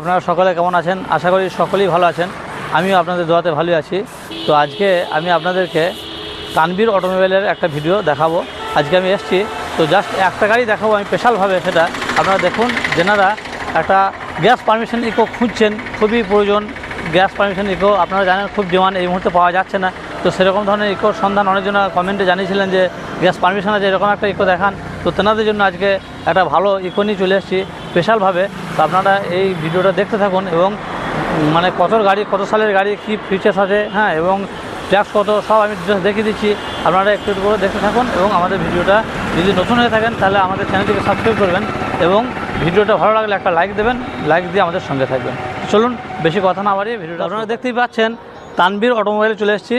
আপনারা সকলে কেমন আছেন? আশা করি সকলেই ভালো আছেন। আমিও আপনাদের দোয়াতে ভালোই আছি। তো আজকে আমি আপনাদেরকে তানবীর অটোমোবাইলের একটা ভিডিও দেখাবো। আজকে আমি এসেছি। তো জাস্ট একটা গাড়ি দেখাবো আমি স্পেশালভাবে সেটা। আপনারা দেখুন, যেনারা একটা গ্যাস পারমিশন ইকো খুঁজছেন, খুবই প্রয়োজন। গ্যাস পারমিশন ইকো আপনারা জানেন খুব ডিমান্ড এই মুহূর্তে পাওয়া যাচ্ছে না। তো সেরকম ধরনের ইকোর সন্ধান অনেকজন কমেন্টে জানিয়েছিলেন যে, গ্যাস পারমিশন আছে, এরকম একটা ইকো দেখান। তো তেনাদের জন্য আজকে একটা ভালো ইকো নিয়ে চলে এসেছি স্পেশালভাবে। তো আপনারা এই ভিডিওটা দেখতে থাকুন এবং মানে কত গাড়ি কত সালের গাড়ি কী ফিচার্স আছে হ্যাঁ এবং ট্যাক্স কত সব আমি দেখিয়ে দিচ্ছি। আপনারা একটু একটু করে দেখতে থাকুন এবং আমাদের ভিডিওটা যদি নতুন হয়ে থাকেন তাহলে আমাদের চ্যানেলটিকে সাবস্ক্রাইব করবেন এবং ভিডিওটা ভালো লাগলে একটা লাইক দেবেন লাইক দিয়ে আমাদের সঙ্গে থাকবেন। চলুন বেশি কথা না বাড়িয়ে ভিডিওটা আপনারা দেখতেই পাচ্ছেন তানবীর অটোমোবাইলে চলে এসেছি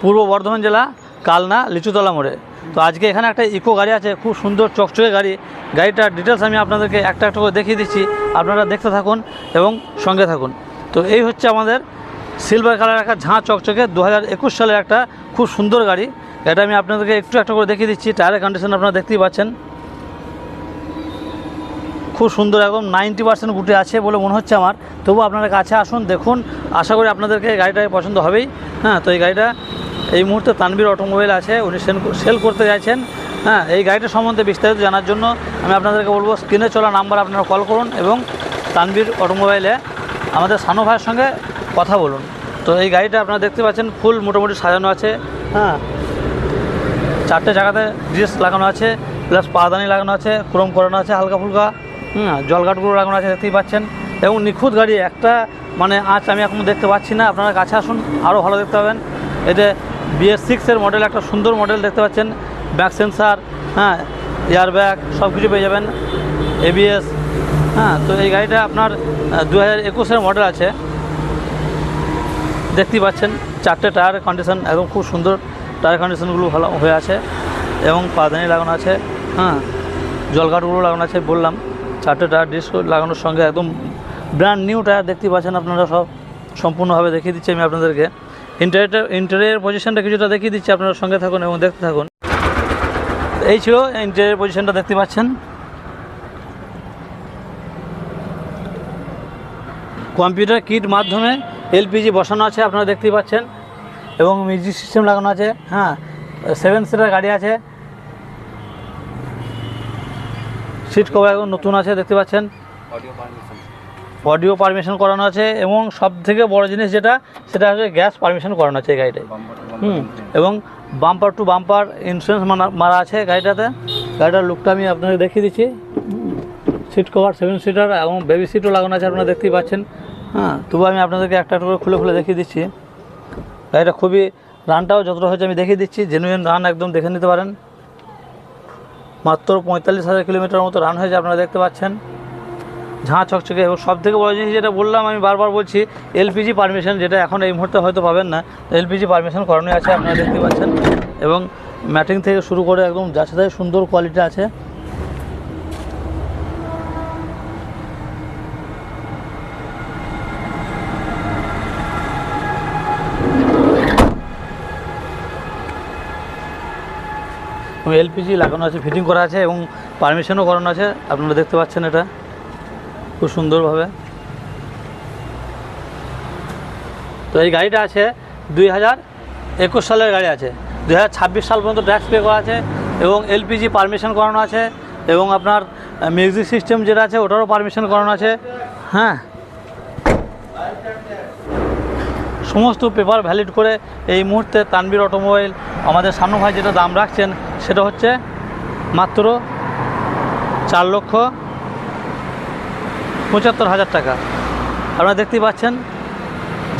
পূর্ব বর্ধমান জেলা কালনা লিচুতলা মোড়ে। তো আজকে এখানে একটা ইকো গাড়ি আছে, খুব সুন্দর চকচকে গাড়ি। গাড়িটার ডিটেলস আমি আপনাদেরকে একটা একটা করে দেখিয়ে দিচ্ছি। আপনারা দেখতে থাকুন এবং সঙ্গে থাকুন। তো এই হচ্ছে আমাদের সিলভার কালার একটা ঝাঁ চকচকে দু হাজার একুশ সালের একটা খুব সুন্দর গাড়ি। এটা আমি আপনাদেরকে একটু একটা করে দেখিয়ে দিচ্ছি। টায়ারের কন্ডিশন আপনারা দেখতেই পাচ্ছেন। খুব সুন্দর একদম নাইনটি পার্সেন্ট গুটে আছে বলে মনে হচ্ছে আমার। তবু আপনারা কাছে আসুন, দেখুন। আশা করি আপনাদেরকে গাড়িটা পছন্দ হবেই। হ্যাঁ তো এই গাড়িটা এই মুহূর্তে তানবীর অটোমোবাইল আছে, উনি সেল করতে চাইছেন। হ্যাঁ এই গাড়িটা সম্বন্ধে বিস্তারিত জানার জন্য আমি আপনাদেরকে বলব, স্ক্রিনে চলা নাম্বার আপনারা কল করুন এবং তানবীর অটোমোবাইলে আমাদের সানু ভাইয়ের সঙ্গে কথা বলুন। তো এই গাড়িটা আপনারা দেখতে পাচ্ছেন, ফুল মোটামুটি সাজানো আছে। হ্যাঁ চারটে জায়গাতে ড্রেস লাগানো আছে, প্লাস পাদানি লাগানো আছে, ক্রোম করানো আছে, হালকা ফুলকা। হুম জলঘাটগুলো লাগানো আছে, দেখতেই পাচ্ছেন। এবং নিখুঁত গাড়ি, একটা মানে আঁচ আমি এখন দেখতে পাচ্ছি না। আপনারা কাছে আসুন আরও ভালো দেখতে পাবেন। এতে বিএস সিক্সের মডেল একটা সুন্দর মডেল দেখতে পাচ্ছেন। ব্যাক সেন্সার হ্যাঁ এয়ার ব্যাগ সব কিছু পেয়ে যাবেন এবিএস হ্যাঁ তো এই গাড়িটা আপনার দু হাজার একুশের মডেল আছে। দেখতেই পাচ্ছেন, চারটে টায়ারের কন্ডিশন একদম খুব সুন্দর টায়ার কন্ডিশনগুলো ভালো হয়ে আছে এবং পাদানি লাগানো আছে হ্যাঁ জলঘাটগুলো লাগানো আছে বললাম। চারটে টায়ার ডিস্ক লাগানোর সঙ্গে একদম ব্র্যান্ড নিউ টায়ার দেখতেই পাচ্ছেন আপনারা সব। সম্পূর্ণভাবে দেখিয়ে দিচ্ছি আমি আপনাদেরকে। ইন্টারিয়ার ইন্টারিয়ার পজিশনটা কিছুটা দেখিয়ে দিচ্ছি, আপনারা সঙ্গে থাকুন এবং দেখতে থাকুন। এই ছিল ইন্টারিয়ার পজিশনটা দেখতে পাচ্ছেন। কম্পিউটার কিট মাধ্যমে এলপিজি বসানো আছে, আপনারা দেখতেই পাচ্ছেন। এবং মিউজিক সিস্টেম লাগানো আছে হ্যাঁ। সেভেন সিটার গাড়ি আছে। সিট কভার এখন নতুন আছে, দেখতে পাচ্ছেন। অডিও পারমিশন করানো আছে এবং সব থেকে বড় জিনিস যেটা, সেটা হচ্ছে গ্যাস পারমিশন করানো আছে এই গাড়িটায়। হুম, এবং বাম্পার টু বাম্পার ইন্স্যুরেন্স মারা আছে গাড়িটাতে। গাড়িটার লুকটা আমি আপনাকে দেখিয়ে দিচ্ছি। সিট কভার সেভেন সিটার এবং বেবি সিটও লাগানো আছে, আপনারা দেখতেই পাচ্ছেন। হ্যাঁ তবু আমি আপনাদেরকে একটা একটা করে খুলে খুলে দেখিয়ে দিচ্ছি। গাড়িটা খুবই রানটাও যতটা হয়েছে আমি দেখিয়ে দিচ্ছি। জেনুইন রান একদম দেখে নিতে পারেন। মাত্র পঁয়তাল্লিশ হাজার কিলোমিটার মতো রান হয়েছে, আপনারা দেখতে পাচ্ছেন। ঝাঁ চকচকে এবং সব থেকে বড় জিনিস যেটা বললাম, আমি বারবার বলছি, এলপিজি পারমিশন যেটা এখন এই মুহূর্তে হয়তো পাবেন না। এলপিজি পারমিশন করানোই আছে, আপনারা দেখতে পাচ্ছেন। এবং ম্যাটিং থেকে শুরু করে একদম যাচাই সুন্দর কোয়ালিটি আছে। এলপিজি লাগানো আছে ফিটিং করা আছে এবং পারমিশনও করানো আছে, আপনারা দেখতে পাচ্ছেন এটা। খুব সুন্দরভাবে। তো এই গাড়িটা আছে দুই হাজার একুশ সালের গাড়ি আছে। দুই হাজার ছাব্বিশ সাল পর্যন্ত ট্যাক্স পে করা আছে এবং এলপিজি পারমিশন করানো আছে এবং আপনার মিউজিক সিস্টেম যেটা আছে ওটারও পারমিশন করানো আছে। হ্যাঁ। সমস্ত পেপার ভ্যালিড করে এই মুহূর্তে তানবীর অটোমোবাইল আমাদের সানু ভাই যেটা দাম রাখছেন সেটা হচ্ছে মাত্র চার লক্ষ পঁচাত্তর হাজার টাকা। আপনারা দেখতেই পাচ্ছেন,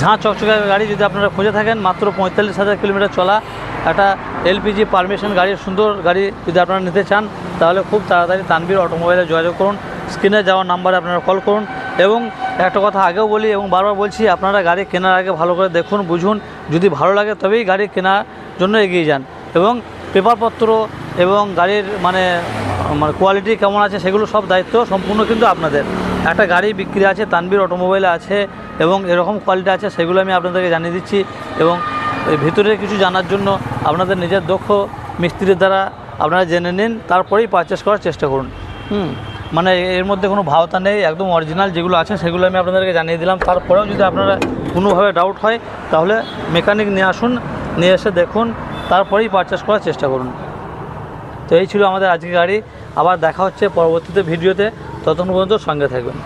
ঝাঁ চকচকে গাড়ি যদি আপনারা খুঁজে থাকেন, মাত্র পঁয়তাল্লিশ হাজার কিলোমিটার চলা একটা এলপিজি পারমিশন গাড়ির সুন্দর গাড়ি যদি আপনারা নিতে চান, তাহলে খুব তাড়াতাড়ি তানবির অটোমোবাইলে যোগাযোগ করুন। স্ক্রিনে যাওয়ার নাম্বারে আপনারা কল করুন। এবং একটা কথা আগেও বলি এবং বারবার বলছি, আপনারা গাড়ি কেনার আগে ভালো করে দেখুন, বুঝুন। যদি ভালো লাগে তবেই গাড়ি কেনার জন্য এগিয়ে যান। এবং পেপারপত্র এবং গাড়ির মানে মানে কোয়ালিটি কেমন আছে সেগুলো সব দায়িত্ব সম্পূর্ণ কিন্তু আপনাদের। একটা গাড়ি বিক্রি আছে তানবীর অটোমোবাইল আছে এবং এরকম কোয়ালিটি আছে সেগুলো আমি আপনাদেরকে জানিয়ে দিচ্ছি এবং ভিতরে কিছু জানার জন্য আপনাদের নিজের দক্ষ মিস্ত্রির দ্বারা আপনারা জেনে নিন, তারপরেই পারচেস করার চেষ্টা করুন। হুম মানে এর মধ্যে কোনো ভাওতা নেই, একদম অরিজিনাল যেগুলো আছে সেগুলো আমি আপনাদেরকে জানিয়ে দিলাম। তারপরেও যদি আপনারা কোনোভাবে ডাউট হয়, তাহলে মেকানিক নিয়ে আসুন, নিয়ে এসে দেখুন, তারপরেই পারচেস করার চেষ্টা করুন। তো এই ছিল আমাদের আজকে গাড়ি, আবার দেখা হচ্ছে পরবর্তীতে ভিডিওতে ততক্ষণ পর্যন্ত সঙ্গে থাকবেন।